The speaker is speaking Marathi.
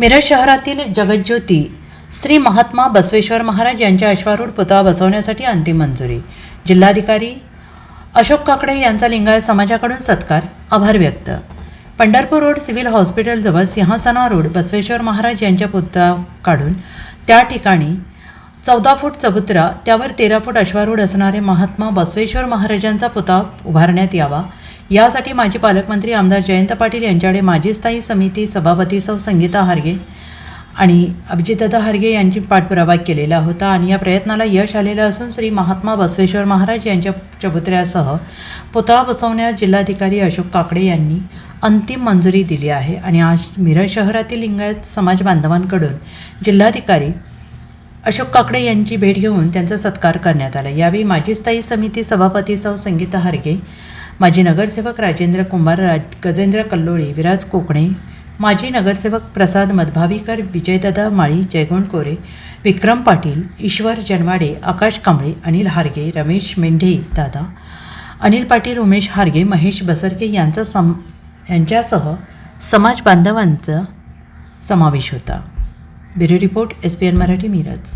मिरज शहरातील जगज्योती श्री महात्मा बसवेश्वर महाराज यांच्या अश्वारूढ पुतळा बसवण्यासाठी अंतिम मंजुरी. जिल्हाधिकारी अशोक काकडे यांचा लिंगायत समाजाकडून सत्कार आभार व्यक्त. पंढरपूर रोड सिव्हिल हॉस्पिटलजवळ सिंहासना रोड बसवेश्वर महाराज यांच्या पुतळा काढून त्या ठिकाणी चौदा फूट चबुत्रा त्यावर तेरा फूट अश्वारूढ असणारे महात्मा बसवेश्वर महाराजांचा पुतळा उभारण्यात यावा. यासाठी माजी पालकमंत्री आमदार जयंत पाटील यांच्याकडे माजी स्थायी समिती सभापती सौ संगीता हार्गे आणि अभिजितदादा हार्गे यांची पाठपुरावा केलेला होता. आणि या प्रयत्नाला यश आलेलं असून श्री महात्मा बसवेश्वर महाराज यांच्या चबुत्र्यासह पुतळा बसवण्यास जिल्हाधिकारी अशोक काकडे यांनी अंतिम मंजुरी दिली आहे. आणि आज मिरज शहरातील लिंगायत समाज बांधवांकडून जिल्हाधिकारी अशोक काकडे यांची भेट घेऊन त्यांचा सत्कार करण्यात आला. यावेळी माजी स्थायी समिती सभापती सौ संगीता हार्गे माजी नगरसेवक राजेंद्र कुंभार राज गजेंद्र कल्लोळी विराज कोकणे माजी नगरसेवक प्रसाद मधभावीकर विजयदादा माळी जयगुण कोरे विक्रम पाटील ईश्वर जनवाडे आकाश कांबळे अनिल हार्गे रमेश मेंढे दादा अनिल पाटील उमेश हार्गे महेश बसरके यांचा सम यांच्यासह समाज बांधवांचा समावेश होता. Bureau report S P N Marathi Miraj.